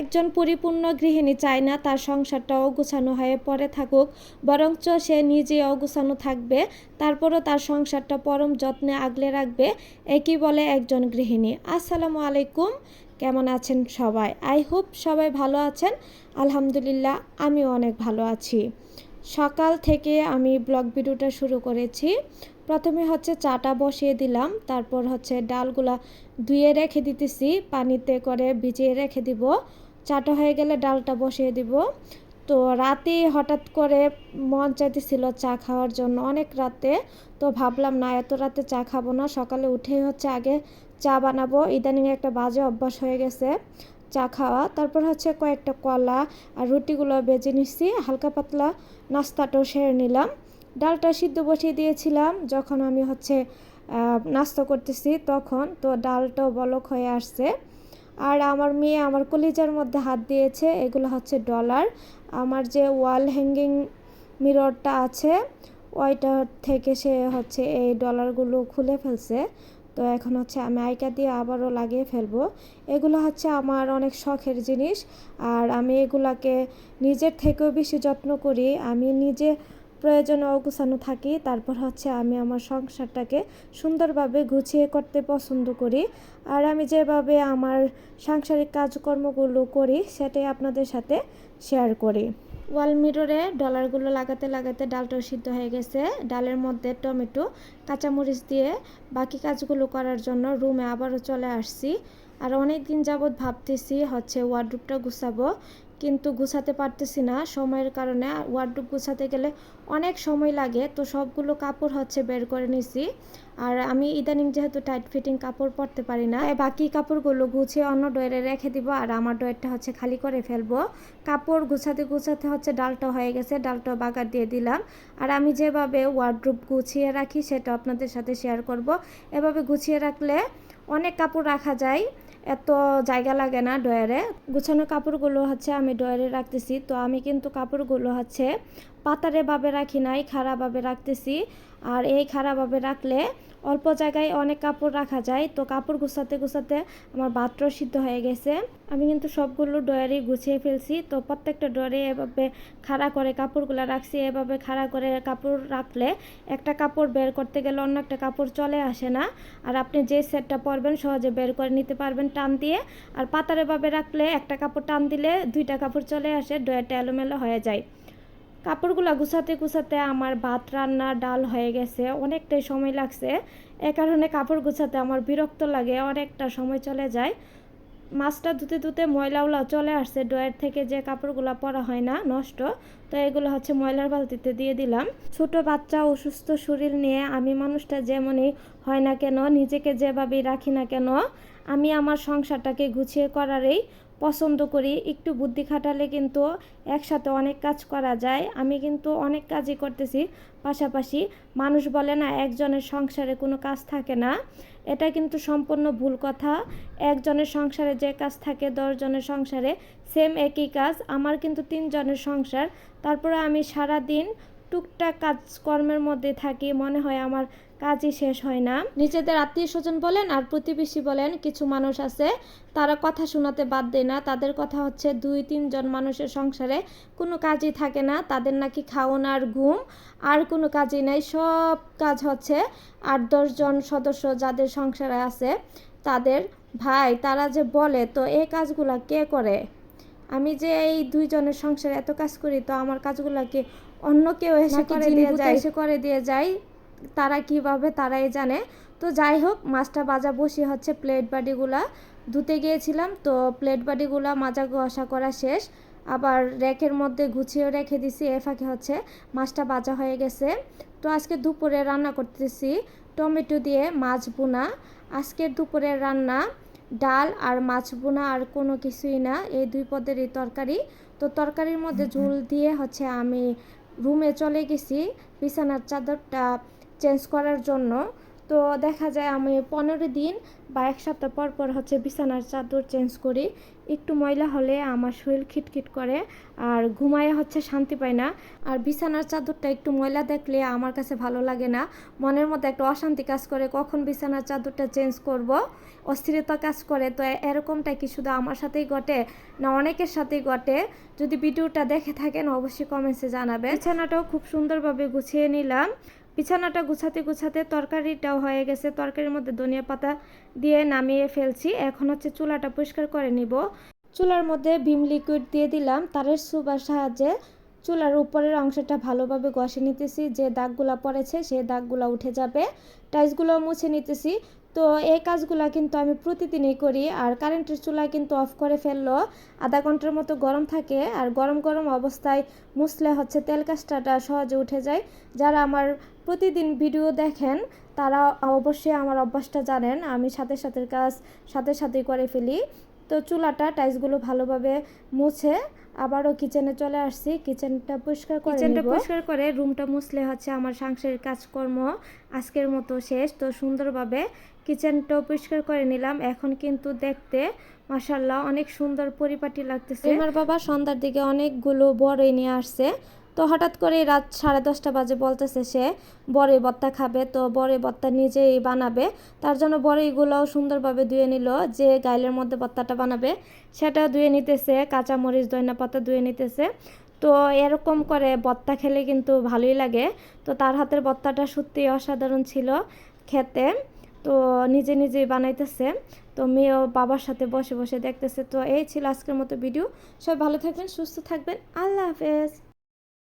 একজন পরিপূর্ণ গৃহিণী চায় না তার সংসারটা অগুছানো হয়ে পড়ে থাকুক, বরঞ্চ সে নিজে অগুছানো থাকবে, তারপরও তার সংসারটা পরম যত্নে আগলে রাখবে, একই বলে একজন গৃহিণী। আসসালামু আলাইকুম, কেমন আছেন সবাই? আই হোপ সবাই ভালো আছেন। আলহামদুলিল্লাহ, আমিও অনেক ভালো আছি। সকাল থেকে আমি ব্লগ ভিডিওটা শুরু করেছি। প্রথমে হচ্ছে চাটা বসিয়ে দিলাম, তারপর হচ্ছে ডালগুলা ধুয়ে রেখে দিতেছি, পানিতে করে ভিজিয়ে রেখে দিব। চাটা হয়ে গেলে ডালটা বসিয়ে দিব। তো রাতে হঠাৎ করে মন চাইতেছিল চা খাওয়ার জন্য, অনেক রাতে। তো ভাবলাম, না, এত রাতে চা খাব না, সকালে উঠেই হচ্ছে আগে চা বানাবো। ইদানিং একটা বাজে অভ্যাস হয়ে গেছে চা খাওয়া। তারপর হচ্ছে কয়েকটা কলা আর রুটিগুলো বেজে নিচ্ছি হালকা পাতলা নাস্তাটাও সেরে নিলাম। ডালটা সিদ্ধ বসিয়ে দিয়েছিলাম, যখন আমি হচ্ছে নাস্তা করতেছি তখন। তো ডালটাও বলক হয়ে আসছে। আর আমার মেয়ে আমার কলিজার মধ্যে হাত দিয়েছে, এগুলো হচ্ছে ডলার। আমার যে ওয়াল হ্যাঙ্গিং মিররটা আছে, ওইটা থেকে সে হচ্ছে এই ডলারগুলো খুলে ফেলছে। তো এখন হচ্ছে আমি আইকা দিয়ে আবারও লাগিয়ে ফেলব। এগুলো হচ্ছে আমার অনেক শখের জিনিস। আর আমি এগুলাকে নিজের থেকেও বেশি যত্ন করি। আমি নিজে প্রয়োজনে অগুছানো থাকি। তারপর হচ্ছে আমি আমার সংসারটাকে সুন্দরভাবে গুছিয়ে করতে পছন্দ করি। আর আমি যেভাবে আমার সাংসারিক কাজকর্মগুলো করি, সেটাই আপনাদের সাথে শেয়ার করি। ওয়াল মিররে ডলারগুলো লাগাতে লাগাতে ডালটাও সিদ্ধ হয়ে গেছে। ডালের মধ্যে টমেটো, কাঁচামরিচ দিয়ে বাকি কাজগুলো করার জন্য রুমে আবারও চলে আসছি। আর অনেক দিন যাবৎ ভাবতেছি হচ্ছে ওয়ার্ডরুপটা গুছাবো। কিন্তু গুছাতে পারতেছি না সময়ের কারণে। ওয়ার্ডরোব গুছাতে গেলে অনেক সময় লাগে, তো সবগুলো কাপড় হচ্ছে বের করে নিছি। আর আমি ইদানিং যেহেতু টাইট ফিটিং কাপড় পরতে পারি না বাকি কাপড়গুলো গুছিয়ে অন্য ডয়ারে রেখে দিব। আর আমার ডয়ারটা হচ্ছে খালি করে ফেলব। কাপড় গুছাতে গুছাতে হচ্ছে ডালটা হয়ে গেছে ডালটা বাগার দিয়ে দিলাম। আর আমি যেভাবে ওয়ার্ডরোব গুছিয়ে রাখি, সেটা আপনাদের সাথে শেয়ার করব। এভাবে গুছিয়ে রাখলে অনেক কাপড় রাখা যায়। এত জায়গা লাগে না ডয়ারে গুছানো কাপড়গুলো হচ্ছে আমি ডয়ারে রাখতেছি। তো আমি কিন্তু কাপড়গুলো হচ্ছে পাতারে ভাবে রাখি নাই খারাপভাবে রাখতেছি। আর এই খারাপভাবে রাখলে অল্প জায়গায় অনেক কাপড় রাখা যায়। তো কাপড় গুছাতে গুছাতে আমার বাত্র সিদ্ধ হয়ে গেছে। আমি কিন্তু সবগুলো ডয়ারি গুছিয়ে ফেলছি। তো প্রত্যেকটা ডয়ারে এভাবে খাড়া করে কাপড়গুলো রাখছি। এভাবে খাড়া করে কাপড় রাখলে একটা কাপড় বের করতে গেলে অন্য একটা কাপড় চলে আসে না। আর আপনি যে সেটটা পরবেন সহজে বের করে নিতে পারবেন টান দিয়ে। আর পাতার এভাবে রাখলে একটা কাপড় টান দিলে দুইটা কাপড় চলে আসে ডয়ারটা এলোমেলো হয়ে যায়। কাপড়গুলো গুছাতে গুছাতে আমার ভাত রান্না ডাল হয়ে গেছে, অনেকটাই সময় লাগছে। এ কারণে কাপড় গুছাতে আমার বিরক্ত লাগে, অনেকটা সময় চলে যায়। মাছটা ধুতে ধুতে ময়লাওলা চলে আসছে ডয়ের থেকে যে কাপড়গুলো পরা হয় না, নষ্ট। তো এগুলো হচ্ছে ময়লার বালতিতে দিয়ে দিলাম। ছোট বাচ্চা অসুস্থ শরীর নিয়ে আমি মানুষটা যেমনই হয় না কেন, নিজেকে যেভাবেই রাখি না কেন, আমি আমার সংসারটাকে গুছিয়ে করারই পছন্দ করি, একটু বুদ্ধি খাটালে কিন্তু একসাথে অনেক কাজ করা যায়। আমি কিন্তু অনেক কাজই করতেছি, পাশাপাশি মানুষ বলে না, একজনের সংসারে কোনো কাজ থাকে না। এটা কিন্তু সম্পূর্ণ ভুল কথা। একজনের সংসারে যে কাজ থাকে, দশজনের সংসারে সেম একই কাজ। আমার কিন্তু তিনজনের সংসার। তারপরে আমি সারা দিন টুকটাক কাজকর্মের মধ্যে থাকি। মনে হয় আমার কাজই শেষ হয় না। নিজেদের আত্মীয় স্বজন বলেন আর প্রতিবেশী বলেন কিছু মানুষ আছে তারা কথা শোনাতে বাদ দেয় না। তাদের কথা হচ্ছে দুই তিনজন মানুষের সংসারে কোনো কাজই থাকে না। তাদের নাকি খাওয়ান আর ঘুম আর কোনো কাজই নাই। সব কাজ হচ্ছে আট দশজন সদস্য যাদের সংসারে আছে তাদের ভাই তারা যে বলে তো এই কাজগুলা কে করে? আমি যে এই দুইজনের সংসারে এত কাজ করি তো আমার কাজগুলা কি অন্য কেউ এসে করে দিয়ে যায়? এসে করে দিয়ে যায়? তারা কীভাবে তারাই জানে। তো যাই হোক মাছটা বাজা বসিয়ে হচ্ছে প্লেট বাটিগুলা। ধুতে গিয়েছিলাম, তো প্লেট বাটিগুলা মাজা ঘষা করা শেষ। আবার র্যাকের মধ্যে গুছিয়েও রেখে দিছি, এ ফাঁকে হচ্ছে মাছটা বাজা হয়ে গেছে। তো আজকে দুপুরে রান্না করতেছি টমেটো দিয়ে মাছ বোনা আজকের দুপুরের রান্না ডাল আর মাছ বোনা আর কোনো কিছুই না, এই দুই পদেরই তরকারি। তো তরকারির মধ্যে ঝোল দিয়ে হচ্ছে আমি রুমে চলে গেছি, বিছানার চাদরটা চেঞ্জ করার জন্য। তো দেখা যায় আমি পনেরো দিন বা এক সপ্তাহ পর পর হচ্ছে বিছানার চাদর চেঞ্জ করি। একটু ময়লা হলে আমার শরীর খিটখিট করে আর ঘুমায় হচ্ছে শান্তি পায় না। আর বিছানার চাদরটা একটু ময়লা দেখলে আমার কাছে ভালো লাগে না। মনের মধ্যে একটা অশান্তি কাজ করে, কখন বিছানার চাদরটা চেঞ্জ করব? অস্থিরতা কাজ করে। তো এরকমটা কি শুধু আমার সাথেই ঘটে না অনেকের সাথেই ঘটে? যদি ভিডিওটা দেখে থাকেন, অবশ্যই কমেন্টসে জানাবেন। বিছানাটাও খুব সুন্দরভাবে গুছিয়ে নিলাম। বিছানাটা গুছাতে গুছাতে তরকারিটাও হয়ে গেছে। তরকারির মধ্যে ধনিয়া পাতা দিয়ে নামিয়ে ফেলছি। এখন হচ্ছে চুলাটা পরিষ্কার করে নিব। চুলার মধ্যে ভিম লিকুইড দিয়ে দিলাম। তারের সুবার সাহায্যে চুলার উপরের অংশটা ভালোভাবে ঘষে নিতেছি। যে দাগগুলা পড়েছে সেই দাগগুলো উঠে যাবে। টাইলসগুলো মুছে নিতেছি। তো এই কাজগুলো কিন্তু আমি প্রতিদিনই করি। আর কারেন্টের চুলা কিন্তু অফ করে ফেলল আধা ঘণ্টার মতো গরম থাকে। আর গরম গরম অবস্থায় মুছলে হচ্ছে তেল কাজটাটা সহজে উঠে যায়। যারা আমার প্রতিদিন ভিডিও দেখেন তারা অবশ্যই আমার অভ্যাসটা জানেন আমি সাথে সাথে কাজ সাথে সাথে করে ফেলি। তো চুলাটা টাইলসগুলো ভালোভাবে মুছে আবারও কিচেনে চলে আসছি কিচেনটা পরিষ্কার করে কিচেনটা পরিষ্কার করে রুমটা মুছলে হচ্ছে আমার সাংসারিক কাজকর্ম আজকের মতো শেষ। তো সুন্দরভাবে কিচেনটাও পরিষ্কার করে নিলাম। এখন কিন্তু দেখতে মাসাল্লাহ অনেক সুন্দর পরিপাটি লাগতেছে। আমার বাবা সন্ধ্যার দিকে অনেকগুলো বড়ই নিয়ে আসছে। তো হঠাৎ করে রাত সাড়ে দশটা বাজে বলতেছে সে, বড়ই ভর্তা খাবে, তো বড়ই ভর্তা নিজেই বানাবে। তার জন্য বড়ইগুলোও সুন্দরভাবে ধুয়ে নিল, যে গাইলের মধ্যে ভর্তাটা বানাবে, সেটাও ধুয়ে নিতেছে, কাঁচামরিচ দইনা পাতা ধুয়ে নিতেছে। তো এরকম করে ভর্তা খেলে কিন্তু ভালোই লাগে। তো তার হাতের ভর্তাটা সত্যিই অসাধারণ ছিল খেতে। তো নিজে নিজেই বানাইতেছে। তো মেয়েও বাবার সাথে বসে বসে দেখতেছে। তো এই ছিল আজকের মতো ভিডিও। সবাই ভালো থাকবেন, সুস্থ থাকবেন। আল্লাহ হাফেজ।